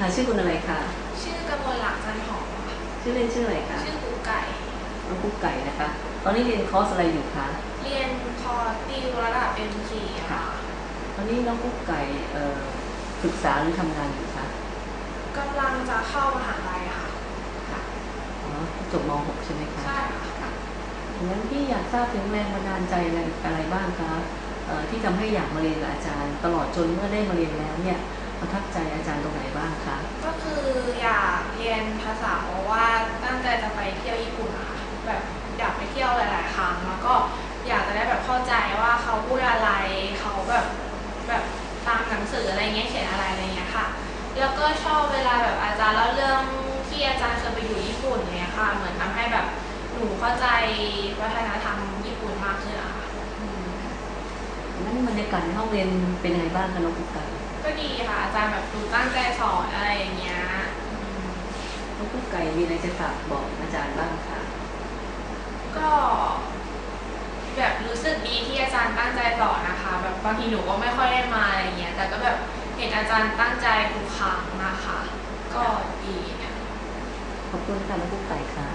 ค่ะ ชื่อคุณอะไรคะชื่อกมลหลักจันหอมค่ะชื่อเล่นชื่ออะไรคะชื่อกูไก่น้องกุ๊กไก่นะคะ ตอนนี้เรียนคอร์สอะไรอยู่คะเรียนพอติวระดับ M4 ค่ะ ตอนนี้น้องกุ๊กไก่เอ่อศึกษาหรือทำงานอยู่คะกำลังจะเข้ามหาลัยค่ะค่ะ อ๋อจบม .6 ใช่ไหมคะใช่ค่ะงั้นพี่อยากทราบถึงแรงบันดาลใจอะไรอะไรบ้างคะเอ่อที่ทำให้อยากมาเรียนกับอาจารย์ ตลอดจนเมื่อได้มาเรียนแล้วเนี่ยประทับใจอาจารย์ตรงไหนบ้างคะ ก็คืออยากเรียนภาษาเพราะว่าตั้งใจจะไปเที่ยวญี่ปุ่นอะค่ะแบบอยากไปเที่ยวหลาย ๆ ครั้งแล้วก็อยากจะได้แบบเข้าใจว่าเขาพูดอะไรเขาแบบแบบตามหนังสืออะไรเงี้ยเขียนอะไรอะไรเงี้ยค่ะ แล้วก็ชอบเวลาแบบอาจารย์เล่าเรื่องที่อาจารย์เคยไปอยู่ญี่ปุ่นเนี้ยค่ะ เหมือนทำให้แบบหนูเข้าใจวัฒนธรรมญี่ปุ่นมากขึ้นอะค่ะอืมงั้นบรรยากาศในห้องเรียนเป็นยังไงบ้างคะน้องกุ๊กไก่ก็ดีค่ะอาจารย์แบบดูตั้งใจสอนอะไรอย่างเงี้ยอืม น้องกุ๊กไก่มีอะไรจะฝากบอกอาจารย์บ้างคะก็แบบรู้สึกดีที่อาจารย์ตั้งใจสอนนะคะ แบบบางทีหนูก็ไม่ค่อยได้มาอะไรเงี้ยแต่ก็แบบเห็นอาจารย์ตั้งใจทุกครั้งนะคะ ก็ดีเนี่ยขอบคุณค่ะน้องกุ๊กไก่ค่ะ